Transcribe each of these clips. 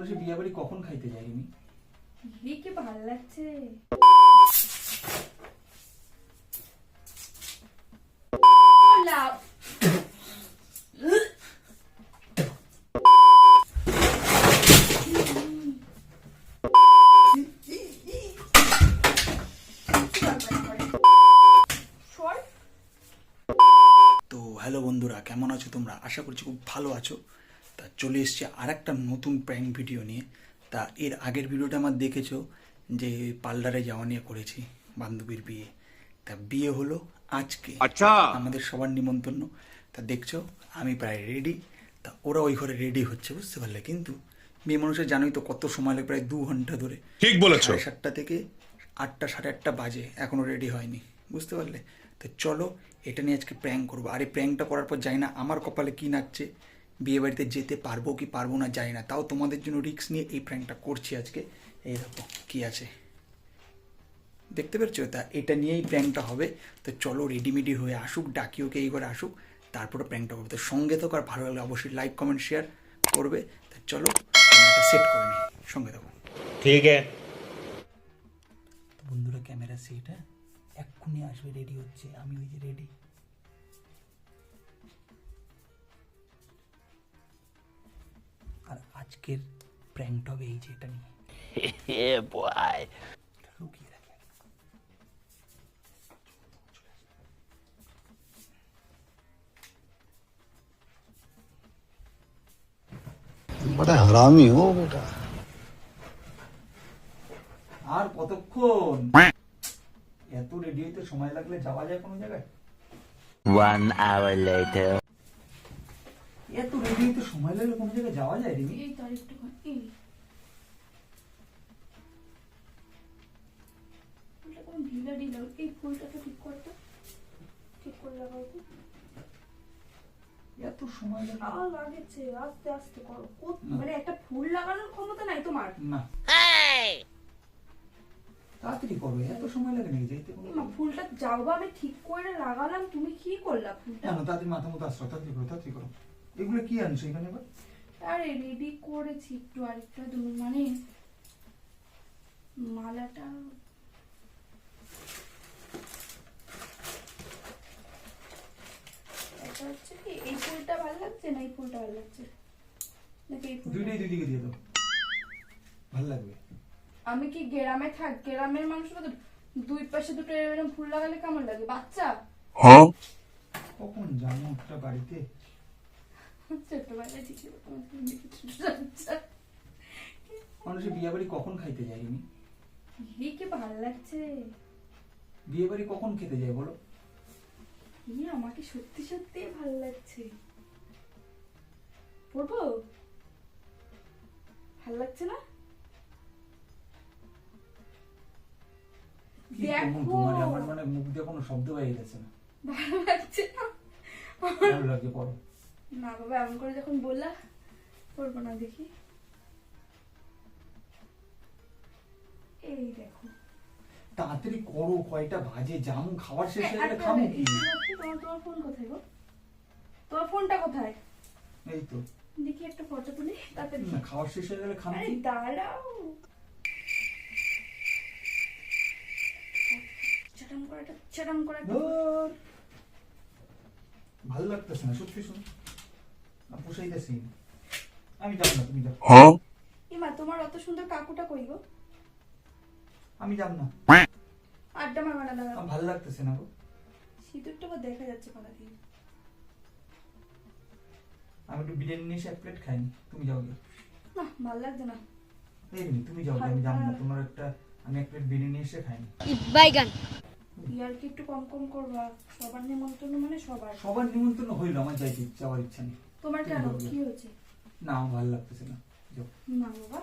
মানুষের বিয়ে বাড়ি কখন খাইতে যায় রিমি কি ভালো লাগছে? তো হ্যালো বন্ধুরা কেমন আছো তোমরা? আশা করছি খুব ভালো আছো। চলে এসছে আর একটা নতুন প্র্যাঙ্ক ভিডিও নিয়ে। তা এর আগের ভিডিওটা আমার দেখেছ যে পার্লারে যাওয়া নিয়ে করেছি বান্ধবীর বিয়ে। তা বিয়ে হলো আজকে। আচ্ছা। আমাদের সবার নিমন্ত্রণ। তা দেখছ আমি প্রায় রেডি তা ওরা ওই ঘরে রেডি হচ্ছে বুঝতে পারলে? কিন্তু মেয়ে মানুষের জানোই তো কত সময় লাগে প্রায় দু ঘণ্টা ধরে। ঠিক বলেছ। সাতটা থেকে আটটা সাড়ে আটটা বাজে এখনও রেডি হয়নি। বুঝতে পারলে? তো চলো এটা নিয়ে আজকে প্র্যাঙ্ক করব। আর এই প্র্যাঙ্কটা করার পর যাই না আমার কপালে কী নাচছে। বিয়েবাড়িতে যেতে পারব কি পারব না জানি না। তাও তোমাদের জন্য রিক্স নিয়ে এই প্র্যাঙ্কটা করছি আজকে। এই দেখো কি আছে। দেখতে পাচ্ছো তা এটা নিয়েই প্র্যাঙ্কটা হবে। তো চলো রেডিমেডি হয়ে আসুক ডাকি ওকে এই আসুক তারপরে প্র্যাঙ্কটা করবে তো সঙ্গে তো আর ভালো লাগলে অবশ্যই লাইক কমেন্ট শেয়ার করবে। তা চলো ক্যামেরাটা সেট করে নিই। সঙ্গে থাকো। ঠিক আছে। বন্ধুরা ক্যামেরা সেটা এক্ষুনি আসবে রেডি হচ্ছে। আমি ওই যে রেডি আজকের প্র্যাঙ্কটা হবে এই যে এটা নিয়ে। লুকিয়ে রাখে। হারামি হো বেটা। আর কতক্ষণ? এত রেডি হইতে সময় লাগলে যাওয়া যায় কোনো জায়গায়? One hour later. রেডি হইতে সময় লাগলে কোনো জায়গায় যাওয়া যায় রিমি? এই তো আরেকটু এই। ফুলটা কেমন ঢিলা ঢিলা এই ফুলটাকে ঠিক করতো? ঠিক করে লাগাও তো। এত সময় লাগে আর লাগেছে আস্তে আস্তে করো। না। মানে একটা ফুল লাগানোর ক্ষমতা নাই তোমার। না। তাড়াতাড়ি করো এত সময় লাগে নাকি যাইতে কোনো ফুলটা আমি ঠিক করে লাগালাম তুমি কি করলা ফুলটা? কেন তাড়াতাড়ি মাথা মতো আসছো তাড়াতাড়ি করো তাড়াতাড়ি করো। এগুলো কি আনছো এখানে এবার আরে রেডি করেছি একটু আরেকটা তুমি মানে মালাটা এটা হচ্ছে কি এই ফুলটা ভালো লাগছে না এই ফুলটা ভালো লাগছে? নাকি এই ফুলটা? দুইটাই দুই দিকে দিয়ে দাও। ভালো লাগবে। আমি কি গ্রামে থাক গ্রামের মানুষরা তো দুই পাশে দুটো এরকম ফুল লাগালে কেমন লাগে? বাচ্চা? কখন জানো একটা বাড়িতে? মানুষের বিয়ে বাড়ি কখন খাইতে যায় কি ভালো লাগছে। বিয়ে বাড়ি কখন খেতে যায় বলো? আমাকে সত্যি সত্যি ভালো লাগছে। পড়ব? ভালো লাগছে না? দেখো। আমার মানে মুখ দিয়ে কোনো শব্দ বাইরে গেছে না। ভালো লাগছে না? ভালো লাগছে পড়ো। না বাবা এমন করে যখন বললা পড়ব না দেখি। এই দেখো। তাড়াতাড়ি করো কয়টা বাজে জামু খাবার শেষ হয়ে গেলে একটা খাব কি? তোমার তোমার ফোন কোথায় গো? তোমার ফোনটা কোথায়? এই তো। দেখি একটা ফটো তুলি তাড়াতাড়ি। না খাবার শেষ হয়ে গেলে খাব কি? দাঁড়াও। চটাম করে চটাম করে। ভালো লাগতেছে না সত্যি শুন। পোষাইতেছি। আমি যাব না তুমি যাও। ইমা তোমার অত সুন্দর কাকুটা কই গো? আমি যাব না। আড্ডা মারবা না দাঁড়াও ভালো লাগতেছে না গো। সিঁদুরটা আবার দেখা যাচ্ছে কোথা দিয়ে আমি একটু বিরিয়ানি নিয়ে এক প্লেট খাইনি। তুমি যাও গিয়ে। না ভালো লাগছে না। এই তুমি যাও আমি যাব না। তোমার একটা আমি এক প্লেট বিরিয়ানি এসে খাইনি। ইয়ার কি একটু কম কম করবা। সবার নিমন্ত্রণ মানে সবার। সবার নিমন্ত্রণ হইল আমার যাইতে যাওয়ার ইচ্ছা নেই। তোমার কেন? কি হয়েছে? না আমার ভালো লাগতেছে না। যাও। না বাবা।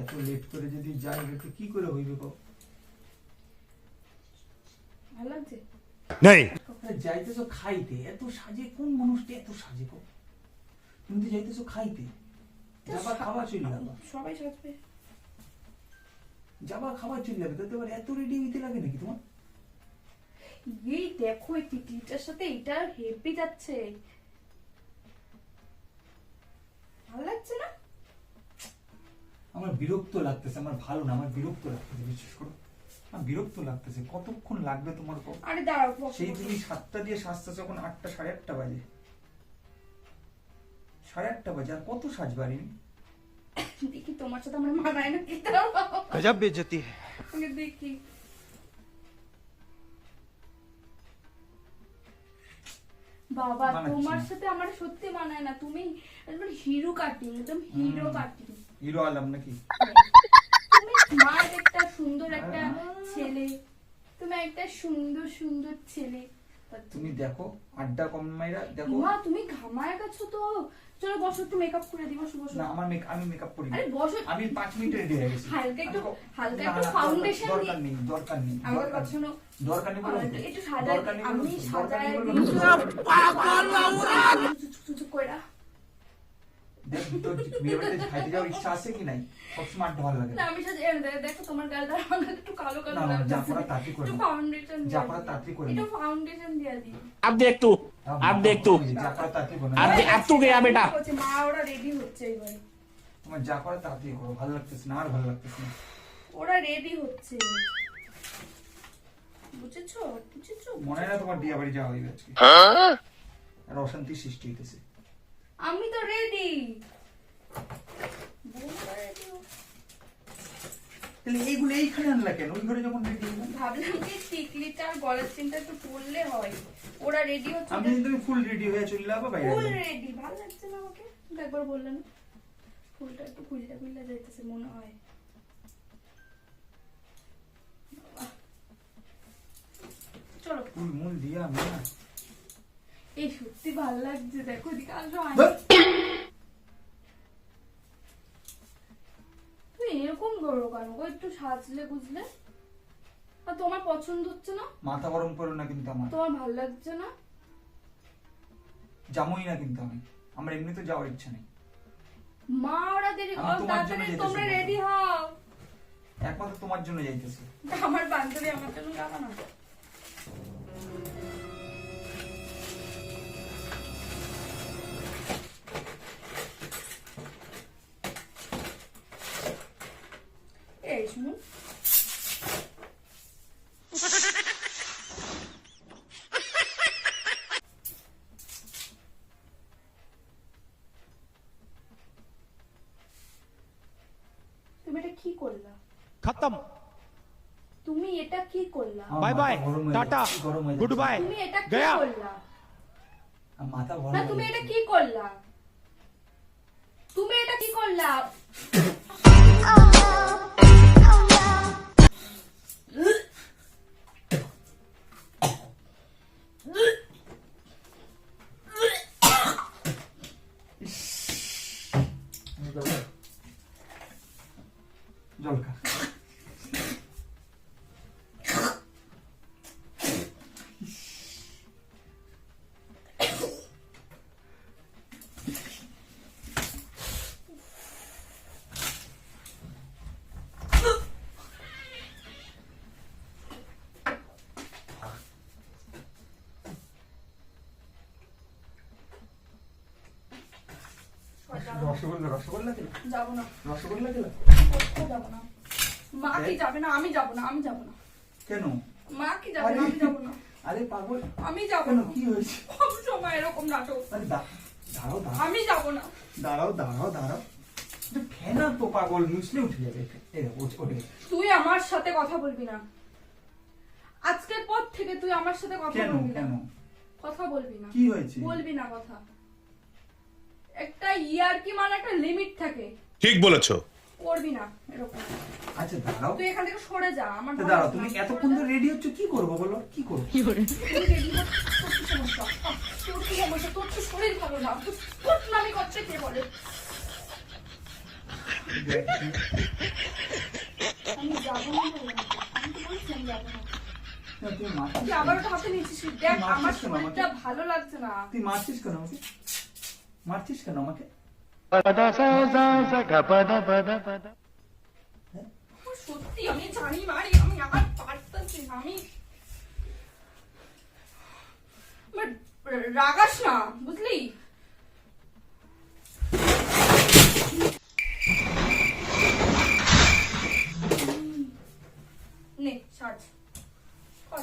এত লেট করে যদি যাই একটু কি করে হইবে গো ভালো লাগছে? नहीं যাইতেছো খাইতে এত সাজে কোন মানুষটা এত সাজে গো তুমি তো যাইতেছো খাইতে। যাবা খাবার চলে যাবা। সবাই সাজবে। যাবা খাবার চলে যাবে তাতে এত রেডি হইতে লাগে নাকি তোমার? এই দেখো এই তিতলিটার সাথে এটা হেভি যাচ্ছে ভালো লাগছে না আমার বিরক্ত লাগতেছে আমার ভালো না আমার বিরক্ত লাগতেছে বিশ্বাস করো। আমার বিরক্ত লাগতেছে কতক্ষণ লাগবে তোমার আরে দাঁড়াও সেই তুমি সাতটা দিয়ে সাজতেছ এখন আটটা সাড়ে আটটা বাজে। সাড়ে আটটা বাজে আর কত সাজবারি দেখি তোমার সাথে আমার মানায় না কি গজব বেজতি দেখি। বাবা তোমার সাথে আমার সত্যি মানায় না। তুমি একদম হিরো কাটিং একদম হিরো কাটিং। হিরো আলম নাকি তুমি স্মার্ট একটা সুন্দর একটা ছেলে তুমি একটা সুন্দর সুন্দর ছেলে তুমি দেখো আড্ডা কম মাইরা দেখো মা তুমি ঘামায় গেছো তো চলো বসো একটু মেকআপ করে দিই বসো বসো না আমার মেক আমি মেকআপ করি আরে বসো আমি পাঁচ মিনিট রেডি হয়ে গেছি হালকা একটু- হালকা একটু না, foundation দরকার নেই দরকার নেই আমার কথা শোনো দরকার নেই বলুন তো। একটু নেই আমি বলুন তো। দরকার সাজায় নেই দিই বলুন তো। চুপ, চুপ, চুপ করে রাখ। দেখ তোর বিয়ে বাড়িতে খাইতে যাওয়ার ইচ্ছা আছে কি নাই সবসময় আড্ডা ভালো লাগে না আমি সাজে এনে দেখ- দেখো তোমার গালটা আমার একটু কালো কালো না, না, লাগছে। যা করার তাড়াতাড়ি করে একটু নাও। ফাউন্ডেশন যা করার তাড়াতাড়ি করে একটু নাও। ফাউন্ডেশন দিয়ে দিই अब देख तू अब देख तू যা করার তাড়াতাড়ি করো अब दे- अब तू गया बेटा হচ্ছে, মা ওরা রেডি হচ্ছে এবারে তোমার যা করার তাড়াতাড়ি করো ভালো লাগতেছে না আর ভালো লাগতেছে না ওরা রেডি হচ্ছে বুঝেছো বুঝেছো মনে হয় না তোমার বিয়ে বাড়ি যাওয়া হয়ে গেছে আর অশান্তি সৃষ্টি হইতেছে আমি তো রেডি তাহলে এইগুলো এইখানে আনলা কেন? ওই ঘরে যখন রেডি হইলাম ভাবলাম কি টিকলিটা আর গলার চিনটা একটু পরলে হয়। ওরা রেডি হচ্ছে আমি তুমি ফুল রেডি হয়ে চলে যাব বাইরে ফুল রেডি ভালো লাগছে না আমাকে? একবার বললেন ফুলটা একটু খুলটা খুলটা যাইতেছে মনে হয়। চলো। ফুল মুল দিয়ে আমি না। এই সত্যি ভালো লাগছে দেখো আসো এরকম করো কেন? একটু সাজলে বুঝলে আর তোমার পছন্দ হচ্ছে না? মাথা গরম করো না কিন্তু আমার। তোমার ভালো লাগছে না? যাবোই না কিন্তু আমি। আমার এমনি তো যাওয়ার ইচ্ছা নেই। মা ওরা দেরি কর তাড়াতাড়ি তোমরা রেডি হও। একমাত্র তোমার জন্য যাইতেছি। আমার বান্ধবী আমার জন্য যাব না খতম তুমি এটা কি করলা? Bye bye tata good bye তুমি এটা কি করলা? মাথা না তুমি এটা কি করলা? তুমি এটা কি করলা? জলকা। রসগোল্লা রসগোল্লা দিলা? যাব না। রসগোল্লা দিলা? যাব না। মা কি? যাবে না? আমি যাব না আমি যাব না। কেন? মা কি যাবে না? আমি যাব না। আরে পাগল। আমি যাব না। কি হয়েছে? সব সময় এরকম নাটক। আরে দাঁড়াও দাঁড়াও। আমি যাব না। দাঁড়াও দাঁড়াও দাঁড়াও। ফেনা তো পাগল মুসলে উঠে যাবে। তুই আমার সাথে কথা বলবি না। আজকের পর থেকে তুই আমার সাথে কথা বলবি না। কথা বলবি না। কি হয়েছে? বলবি না কথা। একটা ইয়ার কি মানে একটা লিমিট থাকে ঠিক বলেছ করবি না এরকম আচ্ছা দাঁড়াও তুই এখান থেকে সরে যা আমার ভালো দাঁড়াও তুমি। এতক্ষণ তো রেডি হচ্ছ কি করব বলো কি করব কি? আহ, তোর কি সমস্যা? তোর তো শরীর ভালো না। তুই কুটনামি করতে কে বলে? আমি যাব না তো। আমি তো বলছি আমি যাব না। না, তুমি মারছিস তুই আবার হাতে নিয়েছিস দেখ, আমার শরীরটা ভালো লাগছে না। তুই মারছিস কেন আমাকে মারছিস কেন আমাকে? হ্যাঁ? সত্যি আমি জানি মারি আমি আর পারতাছি আমি রাগাস না বুঝলি? নে শার্ট কর।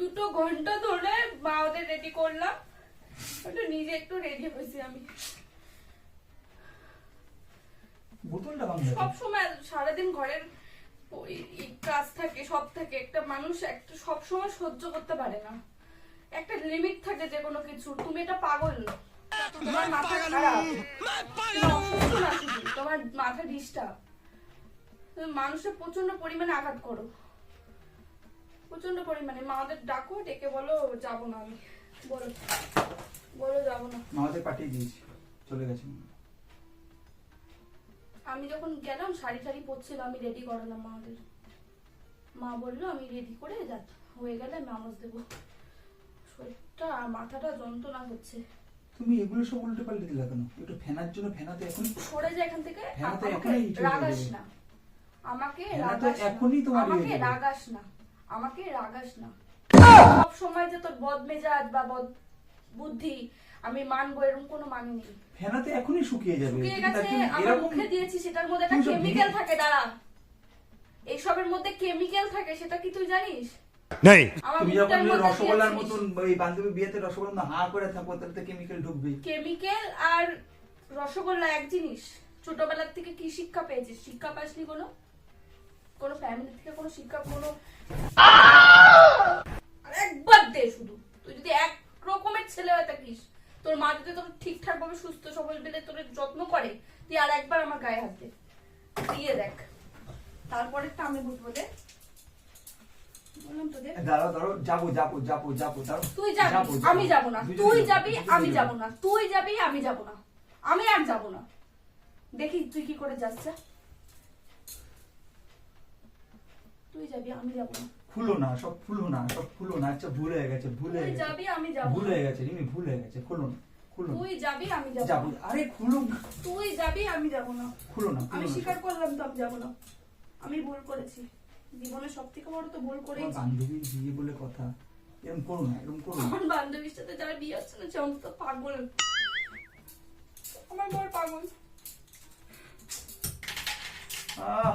দুটো ঘণ্টা ধরে মা ওদের রেডি করলাম। ওটা নিজে একটু রেডি হয়েছি আমি। সব সময় সারাদিন ঘরের ওই কাজ থাকে সব থাকে। একটা মানুষ একটা সব সময় সহ্য করতে পারে না। একটা লিমিট থাকে যে কোনো কিছু। তুমি এটা পাগল তোমার মাথা খারাপ। তোমার মাথা ডিস্টার্ব মানুষের প্রচণ্ড পরিমাণে আঘাত করো। প্রচণ্ড পরিমাণে। মাদের ডাকো ডেকে বলো যাব না আমি। বলো বলো যাব না। মামাদের পাঠিয়ে দিয়েছি। চলে গেছে। আমি যখন গেলাম শাড়ি টাড়ি পরছিল আমি রেডি করালাম মাদের মা বলল আমি রেডি করে যা হয়ে গেলে আমি আমজ দেবো। শরীরটা মাথাটা যন্ত্রণা হচ্ছে তুমি এগুলো সব উল্টে পাল্টে দিলা কেন? একটু ফেনার জন্য ফেনাতে এখন সরে যায় এখান থেকে তো আমাকে এখনই রাগাস না। আমাকে রাগাস। এখনই তোমার আমাকে ইয়ে রাগাস না। আমাকে রাগাস না। সব সময় যে তোর বদ মেজাজ বা বদ বুদ্ধি আমি মানবো এরকম কোনো মানে নেই। ফেনাতে এখনই শুকিয়ে যাবে। শুকিয়ে গেছে আমার মুখে দিয়েছি সেটার মধ্যে একটা কেমিক্যাল থাকে দাঁড়া। এইসবের মধ্যে কেমিক্যাল থাকে সেটা কি তুই জানিস? नहीं আমার তুমি যখন মুখটার ওই মধ্যে রসগোল্লার মতন ওই বান্ধবী বিয়েতে রসগোল্লা মতো হা করে থাকব তাহলে তো কেমিক্যাল ঢুকবে। কেমিক্যাল আর রসগোল্লা এক জিনিস। ছোটবেলার থেকে কি শিক্ষা পেয়েছিস? শিক্ষা পাসনি কোনো? কোনো ফ্যামিলি থেকে কোনো শিক্ষা কোনো একবার দে শুধু। তুই যদি এক রকমের ছেলে হয়ে থাকিস তোর মা যদি তোর ঠিকঠাক ভাবে সুস্থ সবল পেলে তোর যত্ন করে তুই আর একবার আমার গায়ে হাত দে। দিয়ে দেখ। তারপরেরটা আমি বুঝব দে বললাম তো দে দাঁড়াও দাঁড়াও যাব যাব যাব যাব দাঁড়াও। তুই যাবি যাব, যাব। আমি না। তুই যাব, যাবি আমি যাব। না। তুই যাবি আমি যাব না। আমি আর যাব না। দেখি তুই কি করে যাচ্ছে তুই যাবি আমি যাব না। খুলো না সব খুলো না সব খুলো না আচ্ছা ভুল হয়ে গেছে ভুল হয়ে গেছে। যাবি আমি যাব ভুল হয়ে গেছে রিমি ভুল হয়ে গেছে খুলো না খুলো তুই যাবি আমি যাব যাব আরে খুলো তুই যাবি আমি যাব না। খুলো না আমি স্বীকার করলাম তো আমি যাব না। আমি ভুল করেছি। জীবনে সব থেকে বড় তো ভুল তোমার করেছি বান্ধবীর বিয়ে বলে কথা। এরকম করো না এরকম করো আমার বান্ধবীর সাথে যারা বিয়ে হচ্ছে না সে অন্তত পাগল। আমার বর পাগল। আহ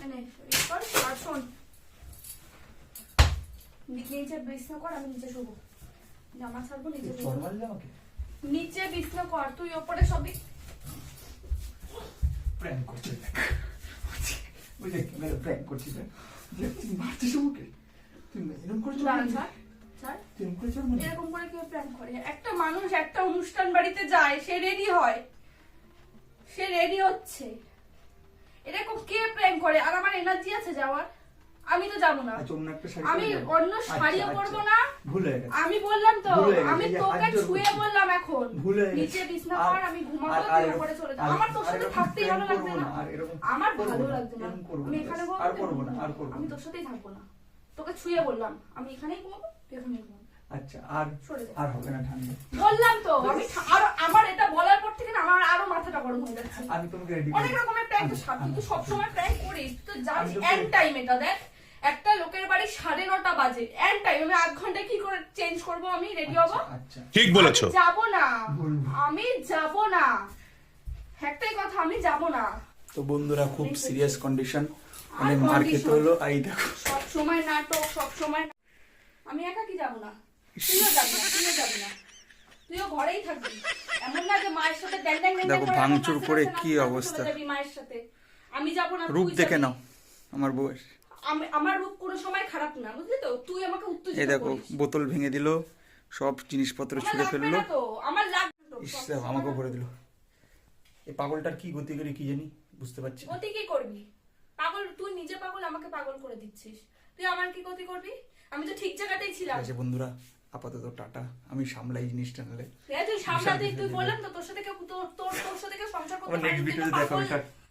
মানে নিচে বিছনা কর আমি নিচে শোবো। জামা ছাড়বো নিচে বিছনা কর তুই ওপরে সবই। প্র্যাঙ্ক করছে দেখ। বুঝলে ক্যামেরা প্র্যাঙ্ক করছি দেখ। দেখ, তুই মারছিস আমাকে? তুই এরকম করে কেউ প্ল্যান করে? একটা মানুষ একটা অনুষ্ঠান বাড়িতে যায় সে রেডি হয়। সে রেডি হচ্ছে। এরকম কে করে? আর আমার এনার্জি আছে যাওয়ার। আমি তো যাব না। আচ্ছা আমি অন্য আচ্ছা, শাড়িও আচ্ছা। পরবো না। আমি বললাম তো আমি তোকে ছুঁয়ে বললাম এখন। নিচে বিছনা আমি ঘুমাবো ওপরে চলে আমার তোর সাথে থাকতেই ভালো লাগছে না। আমার ভালো না, লাগছে না। আমি এখানে। আর করব না আমি তোর সাথেই থাকব না। তোকে ছুঁয়ে বললাম। আমি এখানেই ঘুমাবো এখানেই ঘুমাবো আচ্ছা আর আর হবে না ঠান্ডা। বললাম তো আমি আরও আমার এটা বলার পর থেকে না আমার আরও মাথাটা গরম হয়ে যাচ্ছে। আমি তোমাকে রেডি অনেক রকমের প্র্যাঙ্ক তো সাথে তুই সবসময় প্র্যাঙ্ক করিস তো জানিস আমি এন্ড টাইম এটা দেখ। একটা লোকের বাড়ি সাড়ে নটা বাজে। এন্ড টাইম আমি আধ ঘন্টায় কি করে চেঞ্জ করব আমি? রেডি হব? আচ্ছা। ठीक বলেছ। যাব না। আমি যাব না। একটাই কথা আমি যাব না। তো বন্ধুরা খুব সিরিয়াস কন্ডিশন আর অনেক মার খেতে condition। হলো এই দেখো। সব সময় নাটক সব সময় আমি একা কি যাব না? তুইও ঘরেই থাকবি। মায়ের সাথে দেখো ভাঙচুর করে কি অবস্থা? মায়ের সাথে। আমি যাব না রূপ দেখে নাও আমার বয়স আমার রূপ কোনো সময় খারাপ না বুঝলি তো? তুই আমাকে উত্তেজিত এই দেখো বোতল ভেঙে দিল সব জিনিসপত্র ছুঁড়ে ফেলল। আমার আমাকে ভরে দিল। এই পাগলটার কি গতি করি কি জানি বুঝতে পারছি গতি কি করবি? পাগল তুই নিজে পাগল আমাকে পাগল করে দিচ্ছিস। তুই আমার কি গতি করবি? আমি তো ঠিক জায়গাতেই ছিলাম। বন্ধুরা আপাতত টাটা আমি সামলাই জিনিসটা নালে। তুই সামলাতে তুই বললাম তো তোর সাথে কেউ তোর তোর সাথে কেউ সংসার করতে পারবে না